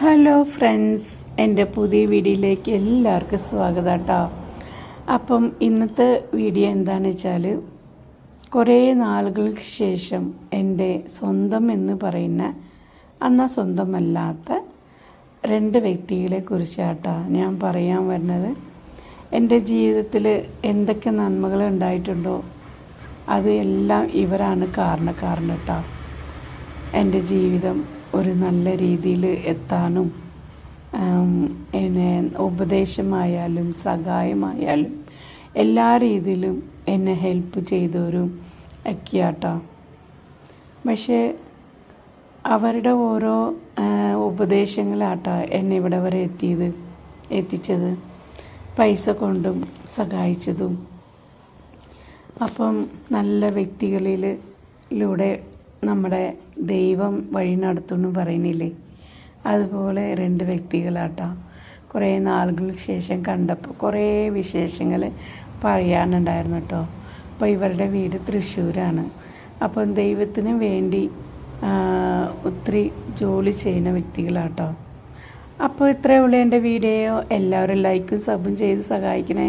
Hello friends എന്റെ പുതിയ വീഡിയോയിലേക്ക് എല്ലാവർക്കും സ്വാഗതം കേട്ടോ അപ്പം ഇന്നത്തെ വീഡിയോ എന്താണെന്ന് വെച്ചാൽ കുറേ നാളുകൾക്ക് ശേഷം എന്റെ സ്വന്തം എന്ന് പറയുന്ന അന്ന സ്വന്തമല്ലാത്ത രണ്ട് വ്യക്തികളെ കുറിച്ചാട്ടോ ഞാൻ പറയാൻ വരുന്നത്. എന്റെ ജീവിതത്തിൽ എന്തൊക്കെ നന്മകൾ ഉണ്ടായിട്ടുണ്ടോ അത് എല്ലാം ഇവരാണ് കാരണക്കാരൻ കേട്ടോ എന്റെ ജീവിതം ഒരു നല്ല രീതിയിൽ എത്താനും എന്നെ ഉപദേശമായാലും സഹായമായാലും എല്ലാ രീതിയിലും എന്നെ ഹെൽപ്പ് ചെയ്തവരും ഒക്കെയാട്ടോ. പക്ഷേ അവരുടെ ഓരോ ഉപദേശങ്ങളാട്ടാ എന്നെ ഇവിടെ വരെ എത്തിയത് എത്തിച്ചത്. പൈസ കൊണ്ടും സഹായിച്ചതും. അപ്പം നല്ല വ്യക്തികളിലൂടെ നമ്മുടെ ദൈവം വഴി നടത്തുന്നു പറയുന്നില്ലേ? അതുപോലെ രണ്ട് വ്യക്തികളാട്ടോ. കുറേ നാളുകൾക്ക് ശേഷം കണ്ടപ്പോൾ കുറേ വിശേഷങ്ങൾ പറയാനുണ്ടായിരുന്നു കേട്ടോ. അപ്പോൾ ഇവരുടെ വീട് തൃശ്ശൂരാണ്. അപ്പം ദൈവത്തിന് വേണ്ടി ഒത്തിരി ജോലി ചെയ്യുന്ന വ്യക്തികളാട്ടോ. അപ്പോൾ ഇത്രയേ ഉള്ളൂ എന്റെ വീഡിയോ. എല്ലാവരും ലൈക്കും സബും ചെയ്ത് സഹായിക്കണേ.